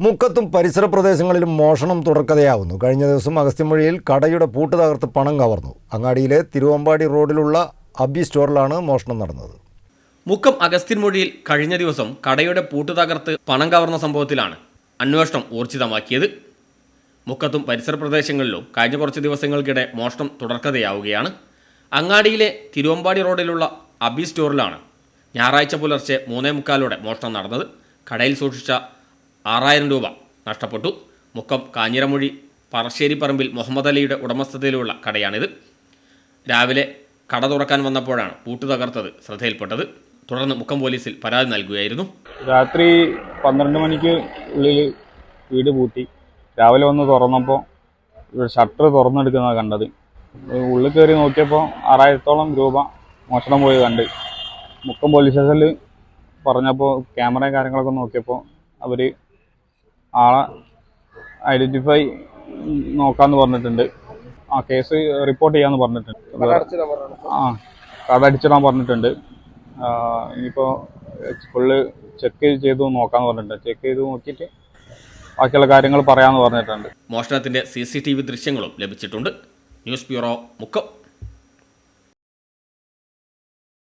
മുക്കത്തും പരിസര പ്രദേശങ്ങളിലും മോഷണം തുടർക്കഥയാവുന്നു. കഴിഞ്ഞ ദിവസം അഗസ്ത്യമൊഴിയിൽ കടയുടെ പൂട്ട് തകർത്ത് പണം കവർന്നു. അങ്ങാടിയിലെ തിരുവമ്പാടി റോഡിലുള്ള അബി സ്റ്റോറിലാണ് മോഷണം നടന്നത്. മുക്കം അഗസ്ത്യൻ മൊഴിയിൽ കഴിഞ്ഞ ദിവസം കടയുടെ പൂട്ട് തകർത്ത് പണം കവർന്ന സംഭവത്തിലാണ് അന്വേഷണം ഊർജിതമാക്കിയത്. മുക്കത്തും പരിസര പ്രദേശങ്ങളിലും കഴിഞ്ഞ കുറച്ച് ദിവസങ്ങൾക്കിടെ മോഷണം തുടർക്കഥയാവുകയാണ്. അങ്ങാടിയിലെ തിരുവമ്പാടി റോഡിലുള്ള അബി സ്റ്റോറിലാണ് ഞായറാഴ്ച പുലർച്ചെ മൂന്നേ മുക്കാലോടെ മോഷണം നടന്നത്. കടയിൽ സൂക്ഷിച്ച ആറായിരം രൂപ നഷ്ടപ്പെട്ടു. മുക്കം കാഞ്ഞിരമൊഴി പറശ്ശേരി പറമ്പിൽ മുഹമ്മദ് അലിയുടെ ഉടമസ്ഥതയിലുള്ള കടയാണിത്. രാവിലെ കട തുറക്കാൻ വന്നപ്പോഴാണ് പൂട്ട് തകർത്തത് ശ്രദ്ധയിൽപ്പെട്ടത്. തുടർന്ന് മുക്കം പോലീസിൽ പരാതി നൽകുകയായിരുന്നു. രാത്രി പന്ത്രണ്ട് മണിക്ക് ഉള്ളിൽ വീട് പൂട്ടി. രാവിലെ വന്ന് തുറന്നപ്പോൾ ഷട്ടർ തുറന്നെടുക്കുന്നത് കണ്ടത്. ഉള്ളിൽ കയറി നോക്കിയപ്പോൾ ആറായിരത്തോളം രൂപ മോഷണം പോയി കണ്ട്. മുക്കം പോലീസ് സ്റ്റേഷനിൽ പറഞ്ഞപ്പോൾ ക്യാമറയും കാര്യങ്ങളൊക്കെ നോക്കിയപ്പോൾ അവർ ആളെ ഐഡന്റിഫൈ നോക്കാന്ന് പറഞ്ഞിട്ടുണ്ട്. ആ കേസ് റിപ്പോർട്ട് ചെയ്യാന്ന് പറഞ്ഞിട്ടുണ്ട്. ആ കട അടിച്ചിടാൻ പറഞ്ഞിട്ടുണ്ട്. ഇനിയിപ്പോ ഇനിയിപ്പോൾ ഫുള്ള് ചെക്ക് ചെയ്തു നോക്കാന്ന് പറഞ്ഞിട്ടുണ്ട്. ചെക്ക് ചെയ്ത് നോക്കിയിട്ട് ബാക്കിയുള്ള കാര്യങ്ങൾ പറയാന്ന് പറഞ്ഞിട്ടുണ്ട്. മോഷണത്തിന്റെ സി സി ടി വി ദൃശ്യങ്ങളും ലഭിച്ചിട്ടുണ്ട്. News bureau Mukkam.